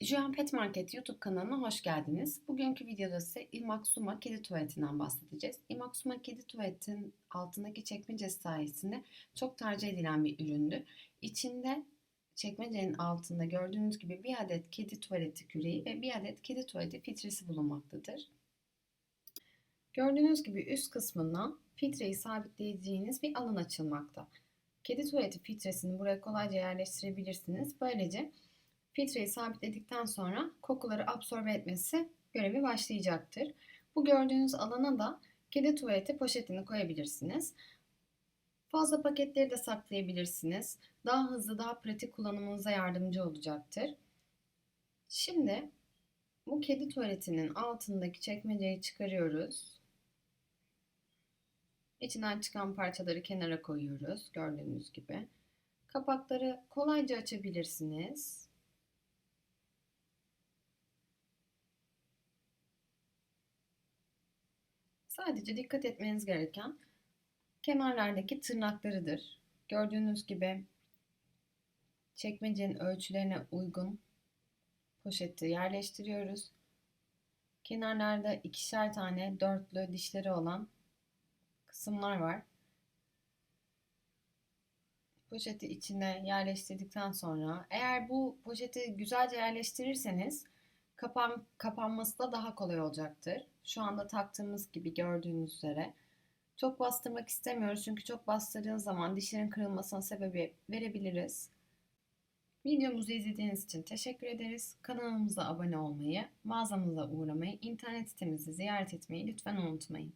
Juan Pet Market YouTube kanalına hoş geldiniz. Bugünkü videoda size Imaxuma kedi tuvaletinden bahsedeceğiz. Imaxuma kedi tuvaletin altındaki çekmecesi sayesinde çok tercih edilen bir üründü. İçinde çekmecenin altında gördüğünüz gibi bir adet kedi tuvaleti küreği ve bir adet kedi tuvaleti filtresi bulunmaktadır. Gördüğünüz gibi üst kısmından filtreyi sabitleyeceğiniz bir alan açılmakta. Kedi tuvaleti filtresini buraya kolayca yerleştirebilirsiniz. Böylece Filtreyi sabitledikten sonra kokuları absorbe etmesi görevi başlayacaktır. Bu gördüğünüz alana da kedi tuvaleti poşetini koyabilirsiniz. Fazla paketleri de saklayabilirsiniz. Daha hızlı, daha pratik kullanımınıza yardımcı olacaktır. Şimdi bu kedi tuvaletinin altındaki çekmeceyi çıkarıyoruz. İçinden çıkan parçaları kenara koyuyoruz gördüğünüz gibi. Kapakları kolayca açabilirsiniz. Sadece dikkat etmeniz gereken kenarlardaki tırnaklarıdır. Gördüğünüz gibi çekmecenin ölçülerine uygun poşeti yerleştiriyoruz. Kenarlarda ikişer tane dörtlü dişleri olan kısımlar var. Poşeti içine yerleştirdikten sonra eğer bu poşeti güzelce yerleştirirseniz kapan, kapanması da daha kolay olacaktır. Şu anda taktığımız gibi gördüğünüz üzere. Çok bastırmak istemiyoruz çünkü çok bastırdığınız zaman dişlerin kırılmasına sebebi verebiliriz. Videomuzu izlediğiniz için teşekkür ederiz. Kanalımıza abone olmayı, mağazamıza uğramayı, internet sitemizi ziyaret etmeyi lütfen unutmayın.